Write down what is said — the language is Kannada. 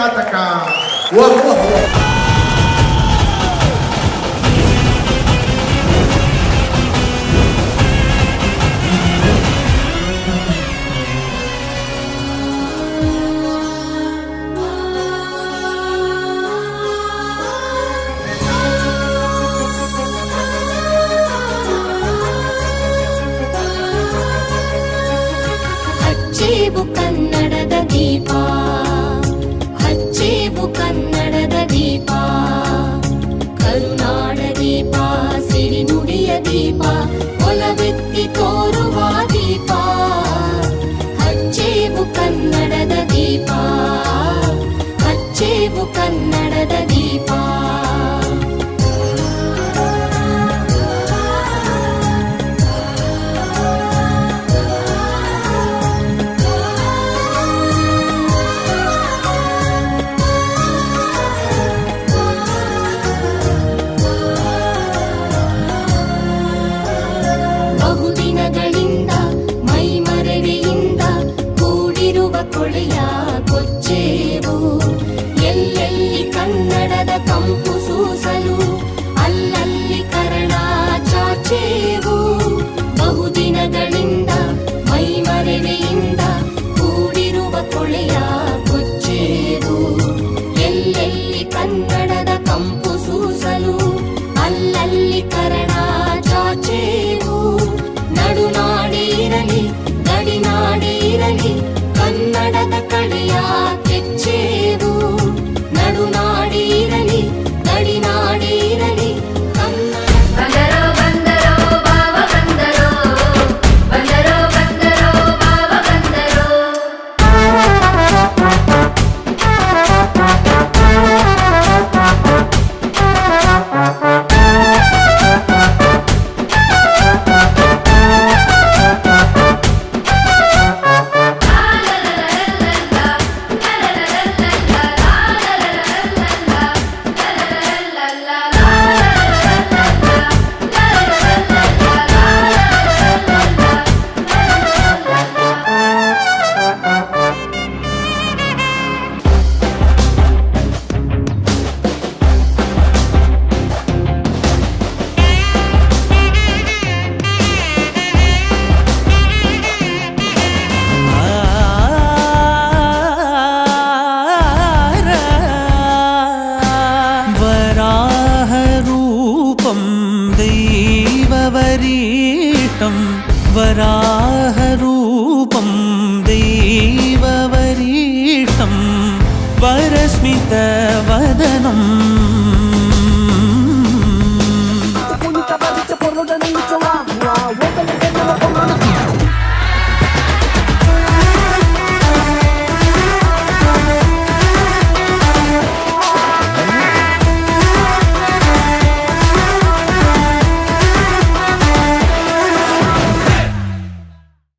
ಕರ್ನಾಟಕ. ಕನ್ನಡದ ದೀಪ. ಕಡಿಯ ತೆಚ್ಚೇವು ನಡುನಾಡೀರಲಿ ತಡಿನಾಡೀ किरीटं वराहरूपं देववरीष्टं वरस्मितवदनम्